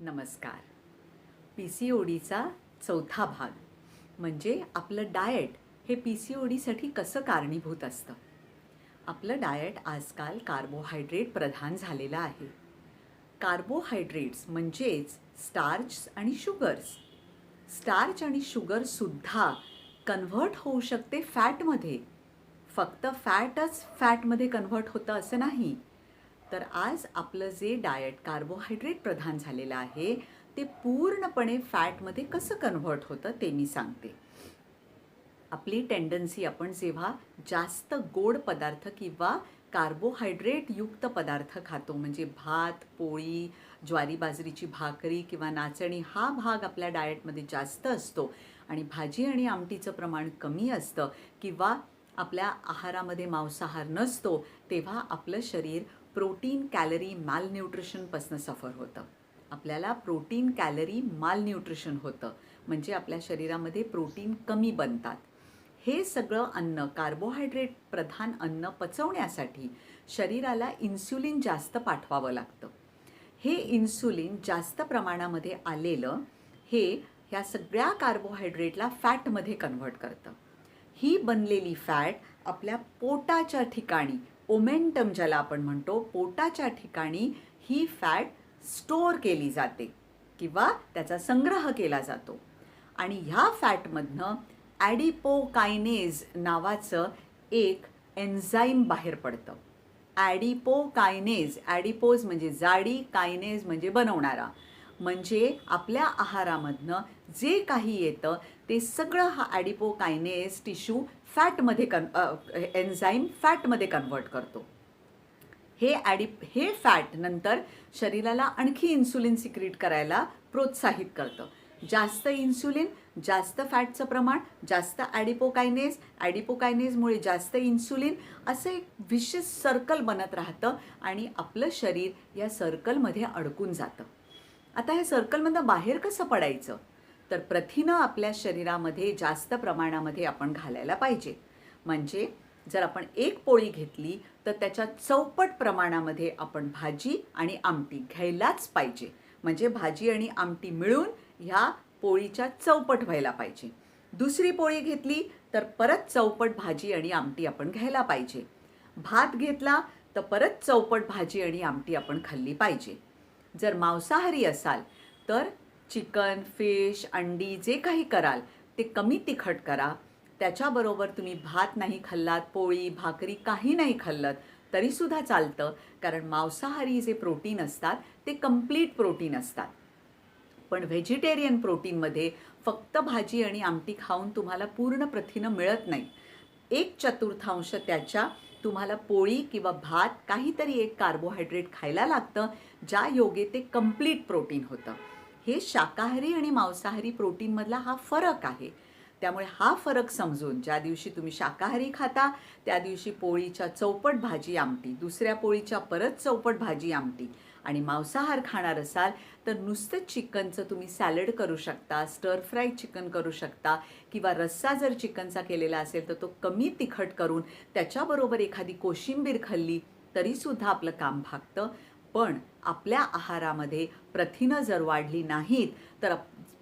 नमस्कार. P C ओ डीचा चौथा भाग म्हणजे आपलं डाएट हे पी सी ओ डीसाठी कसं कारणीभूत असतं? आपलं डाएट आजकाल कार्बोहायड्रेट प्रधान झालेलं आहे. कार्बोहायड्रेट्स म्हणजेच स्टार्च आणि शुगर्स स्टार्च आणि शुगरसुद्धा कन्व्हर्ट होऊ शकते फॅटमध्ये फक्त फॅटच फॅटमध्ये कन्व्हर्ट होतं असं नाही. तर आज आपलं जे डाएट कार्बोहायड्रेट प्रधान झालेलं आहे ते पूर्णपणे फॅटमध्ये कसं कन्व्हर्ट होतं ते मी सांगते. आपली टेंडन्सी आपण जेव्हा जास्त गोड पदार्थ किंवा कार्बोहायड्रेटयुक्त पदार्थ खातो म्हणजे भात पोळी ज्वारी बाजरीची भाकरी किंवा नाचणी हा भाग आपल्या डाएटमध्ये जास्त असतो आणि भाजी आणि आमटीचं प्रमाण कमी असतं किंवा आपल्या आहारामध्ये मांसाहार नसतो तेव्हा आपलं शरीर प्रोटीन कॅलरी मालन्यूट्रिशनपासून सफर होतं. आपल्याला प्रोटीन कॅलरी मालन्यूट्रिशन होतं. म्हणजे आपल्या शरीरामध्ये प्रोटीन कमी बनतात. हे सगळं अन्न कार्बोहायड्रेट प्रधान अन्न पचवण्यासाठी शरीराला इन्स्युलिन जास्त पाठवावं लागतं. हे इन्सुलिन जास्त प्रमाणामध्ये आलेलं हे ह्या सगळ्या कार्बोहायड्रेटला फॅटमध्ये कन्व्हर्ट करतं. ही बनलेली फॅट आपल्या पोटाच्या ठिकाणी ओमेंटम ज्याला आपण म्हणतो पोटाच्या ठिकाणी ही फॅट स्टोअर केली जाते किंवा त्याचा संग्रह केला जातो. आणि ह्या फॅटमधनं ॲडिपोकायनेज नावाचं एक एन्झाईम बाहेर पडतं. ॲडिपोकायनेज ॲडिपोज म्हणजे जाडी कायनेज म्हणजे बनवणारा. म्हणजे आपल्या आहारामधनं जे काही येतं ते सगळं हा ॲडिपोकायनेज टिश्यू फॅटमध्ये कन एन्झाईम फॅटमध्ये कन्व्हर्ट करतो. हे ॲडि हे फॅट नंतर शरीराला आणखी इन्सुलिन सिक्रीट करायला प्रोत्साहित करतं. जास्त इन्सुलिन जास्त फॅटचं प्रमाण जास्त ॲडिपोकायनेज ॲडिपोकायनेजमुळे जास्त इन्सुलिन असं एक विशेष सर्कल बनत राहतं आणि आपलं शरीर या सर्कलमध्ये अडकून जातं. आता ह्या सर्कलमधनं बाहेर कसं पडायचं? तर प्रथिनं आपल्या शरीरामध्ये जास्त प्रमाणामध्ये आपण घालायला पाहिजे. म्हणजे जर आपण एक पोळी घेतली तर त्याच्या चौपट प्रमाणामध्ये आपण भाजी आणि आमटी घ्यायलाच पाहिजे. म्हणजे भाजी आणि आमटी मिळून ह्या पोळीच्या चौपट व्हायला पाहिजे. दुसरी पोळी घेतली तर परत चौपट भाजी आणि आमटी आपण घ्यायला पाहिजे. भात घेतला तर परत चौपट भाजी आणि आमटी आपण खाल्ली पाहिजे. जर मांसाहारी असाल तर चिकन फिश अंडी जे काही कराल ते कमी तिखट करा. त्याच्याबरोबर तुम्ही भात नाही खाल्लात पोळी भाकरी काही नाही खाल्लं तरीसुद्धा चालतं कारण मांसाहारी जे प्रोटीन असतात ते कंप्लीट प्रोटीन असतात. पण व्हेजिटेरियन प्रोटीनमध्ये फक्त भाजी आणि आमटी खाऊन तुम्हाला पूर्ण प्रथिनं मिळत नाही. एक चतुर्थांश त्याच्या तुम्हाला पोळी किंवा भात काहीतरी एक कार्बोहायड्रेट खायला लागतं ज्या योगे ते कंप्लीट प्रोटीन होतं. हे शाकाहारी आणि मांसाहारी प्रोटीनमधला हा फरक आहे. त्यामुळे हा फरक समजून ज्या दिवशी तुम्ही शाकाहारी खाता त्या दिवशी पोळीच्या चौपट भाजी आमटी दुसऱ्या पोळीच्या परत चौपट भाजी आमटी आणि मांसाहार खाणार असाल तर नुसतं चिकनचं तुम्ही सॅलड करू शकता स्टर फ्राय चिकन करू शकता किंवा रस्सा जर चिकनचा केलेला असेल तर तो कमी तिखट करून त्याच्याबरोबर एखादी कोशिंबीर खाल्ली तरीसुद्धा आपलं काम भागतं. पण आपल्या आहारामध्ये प्रथिनं जर वाढली नाहीत तर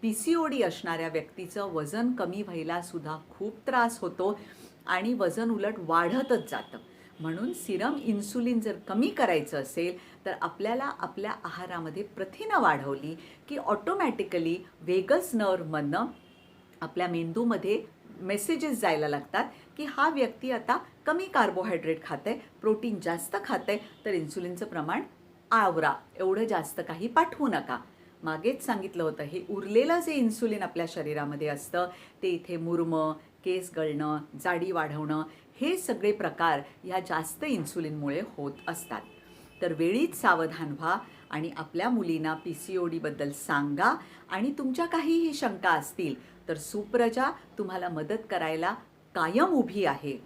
पी सी ओ डी असणाऱ्या व्यक्तीचं वजन कमी व्हायला सुद्धा खूप त्रास होतो आणि वजन उलट वाढतच जातं. म्हणून सिरम इन्सुलिन जर कमी करायचं असेल तर आपल्याला आपल्या आहारामध्ये प्रथिनं वाढवली की ऑटोमॅटिकली वेगस नर्वमधनं आपल्या मेंदूमध्ये मेसेजेस जायला लागतात की हा व्यक्ती आता कमी कार्बोहायड्रेट खात आहे प्रोटीन जास्त खात आहे तर इन्सुलिनचं प्रमाण आवरा एवढं जास्त काही पाठवू नका. मागेच सांगितलं होतं हे उरलेलं जे इन्सुलिन आपल्या शरीरामध्ये असतं ते इथे मुरम केस गळणं जाडी वाढवणं हे सगळे प्रकार ह्या जास्त इन्सुलिनमुळे होत असतात. तर वेळीच सावधान व्हा आणि आपल्या मुलींना पी सी ओ डीबद्दल सांगा आणि तुमच्या काहीही शंका असतील तर सुप्रजा तुम्हाला मदत करायला कायम उभी आहे.